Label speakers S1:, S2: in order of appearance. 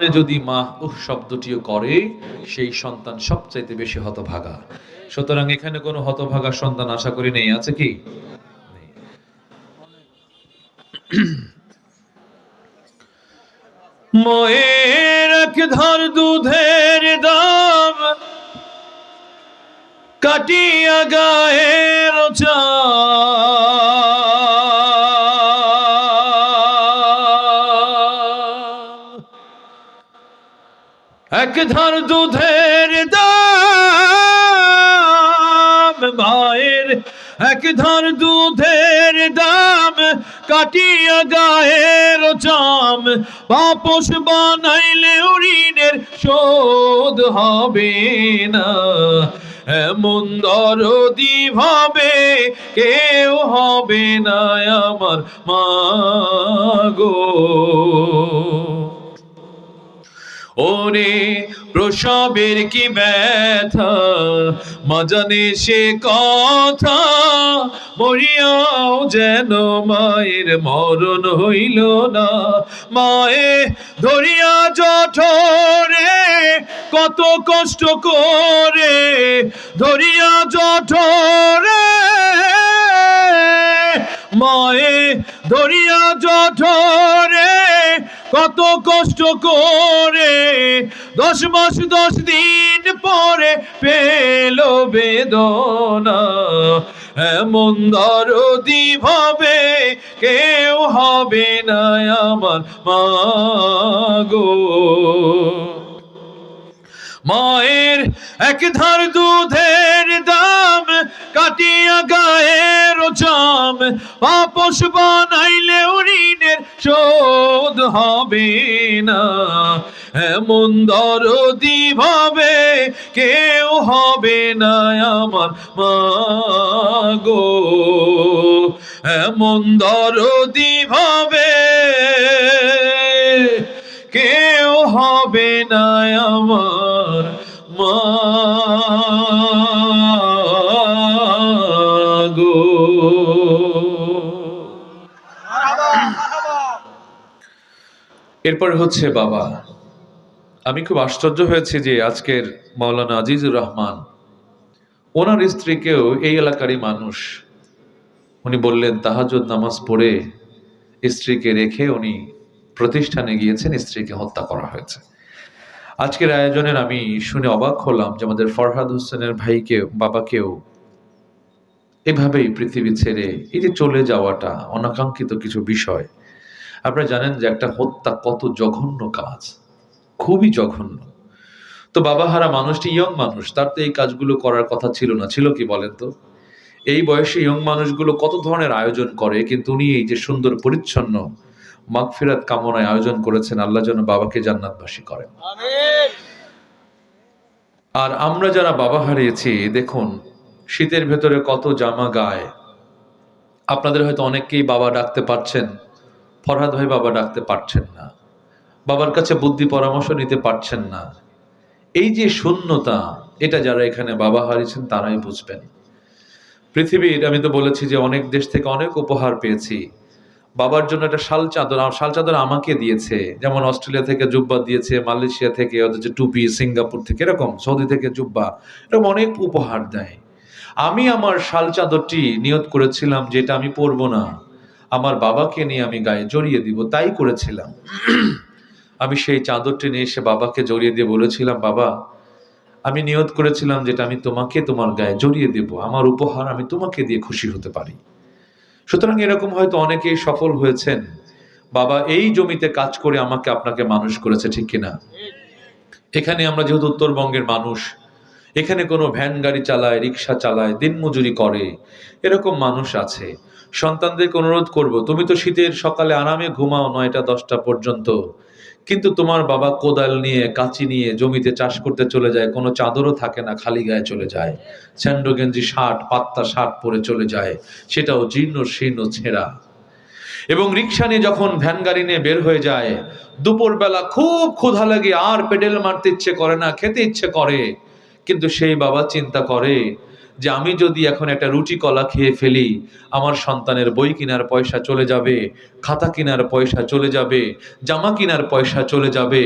S1: যদি মা উহ শব্দটিও করে, সেই সন্তান সবচাইতে বেশি হতভাগা সুতরাং এখানে কোনো হতভাগা সন্তান আশা করি নেই, আছে কি। মায়ের ধার দুধের দাম, কাটিয়া গায়ের চাল এক ধার দুধের দাম মায়ের এক ধার দুধের দাম, কাটিয়া গায়ের চাম, বাপস বানাইলে ঋণের শোধ হবে না। এমন দরদি ভাবে কেউ হবে না আমার মাগো ওরে প্রসবের কি ব্যথা? মজানে সে কথা মরিয়াও যেন মায়ের মরণ হইল না। মায়ে ধরিয়া জঠরে কত কষ্ট করে, ধরিয়া জঠরে মায়ে ধরিয়া জঠরে, কত কষ্ট করে দশ মাস, দশ দিন পরে পেল বেদনা। এমন দরদি ভাবে কেউ হবে না আমার মাগো মায়ের এক ধার দুধের দাম কাটিয়া গায়ের আপস বানাইলে ঋণের শোধ হবে না। এমন দরদি ভাবে কেউ হবে না আমার মাগো এমন দরদি ভাবে কেউ হবে না আমার এরপর হচ্ছে বাবা। আমি খুব আশ্চর্য হয়েছি যে আজকের মাওলানা আজিজুর রহমান, ওনার স্ত্রীকেও এই এলাকারই মানুষ। উনি বললেন তাহাজুদ নামাজ পড়ে স্ত্রীকে রেখে উনি প্রতিষ্ঠানে গিয়েছেন, স্ত্রীকে হত্যা করা হয়েছে। আজকের আয়োজনের আমি শুনে অবাক হলাম যে আমাদের ফরহাদ হোসেনের ভাইকে বাবাকেও এভাবেই পৃথিবী ছেড়ে এই যে চলে যাওয়াটা অনাকাঙ্ক্ষিত কিছু বিষয় আপনারা জানেন যে একটা হত্যা কত জঘন্য কাজ খুবই জঘন্য। তো বাবা বাবাহারা মানুষটি ইয়ং মানুষ তার তো এই কাজগুলো করার কথা ছিল না। ছিল কি বলেন তো? এই বয়সে ইয়ং মানুষগুলো কত ধরনের আয়োজন করে কিন্তু উনি এই যে সুন্দর পরিচ্ছন্ন মাগফিরাত কামনায় আয়োজন করেছেন আল্লাহ যেন বাবাকে জান্নাতবাসী করেন। আর আমরা যারা বাবা হারিয়েছি দেখুন শীতের ভেতরে কত জামা গায়ে। আপনাদের হয়তো অনেককেই বাবা ডাকতে পারছেন ফরহাদ ভাই বাবা ডাকতে পারছেন না। বাবার কাছে বুদ্ধি পরামর্শ নিতে পারছেন না। এই যে শূন্যতা, এটা যারা এখানে বাবা হারিয়েছেন তারাই বুঝবেন। পৃথিবীর, আমি তো বলেছি যে অনেক দেশ থেকে অনেক উপহার পেয়েছি। বাবার জন্য একটা শাল চাদর শাল চাদর আমাকে দিয়েছে। যেমন অস্ট্রেলিয়া থেকে জুব্বা দিয়েছে, মালয়েশিয়া থেকে যে টুপি, সিঙ্গাপুর থেকে, এরকম সৌদি থেকে জুব্বা, এরকম অনেক উপহার দেয়। আমি আমার শাল চাদরটি নিয়ত করেছিলাম, যেটা আমি পরবো না। আমার বাবাকে নিয়ে আমি গায়ে জড়িয়ে দিব, তাই করেছিলাম। আমি সেই চাদরটি নিয়ে এসে বাবাকে জড়িয়ে দিয়ে বলেছিলাম, বাবা, আমি নিয়ত করেছিলাম যেটা আমি তোমাকে তোমার গায়ে জড়িয়ে দেব, আমার উপহার আমি তোমাকে দিয়ে খুশি হতে পারি। সুতরাং এরকম হয়তো অনেকেই সফল হয়েছেন। বাবা, এই জমিতে কাজ করে আমাকে আপনাকে মানুষ করেছে, ঠিক কিনা? এখানে আমরা যেহেতু উত্তরবঙ্গের মানুষ এখানে কোনো ভ্যান গাড়ি চালায়, রিক্সা চালায় দিনমজুরি করে। এরকম মানুষ আছে। সন্তানদেরকে অনুরোধ করব, তুমি তো শীতের সকালে আরামে ঘুমাও, নয়টা, দশটা পর্যন্ত। কিন্তু তোমার বাবা কোদাল নিয়ে, কাঁচি নিয়ে জমিতে চাষ করতে চলে যায়, কোনো চাদরও থাকে না, খালি গায়ে চলে যায়। স্যান্ডো গেঞ্জি, শার্ট পাত্তা শার্ট পরে চলে যায়। সেটাও জীর্ণ শীর্ণ ছেঁড়া। এবং রিক্সা নিয়ে যখন ভ্যান গাড়ি নিয়ে বের হয়ে যায়, দুপুরবেলা খুব ক্ষুধা লাগে, আর পেডেল মারতে ইচ্ছে করে না, খেতে ইচ্ছে করে। কিন্তু সেই বাবা চিন্তা করে যে আমি যদি এখন একটা রুটি কলা খেয়ে ফেলি, আমার সন্তানের বই কেনার পয়সা চলে যাবে, খাতা কেনার পয়সা চলে যাবে, জামা কেনার পয়সা চলে যাবে।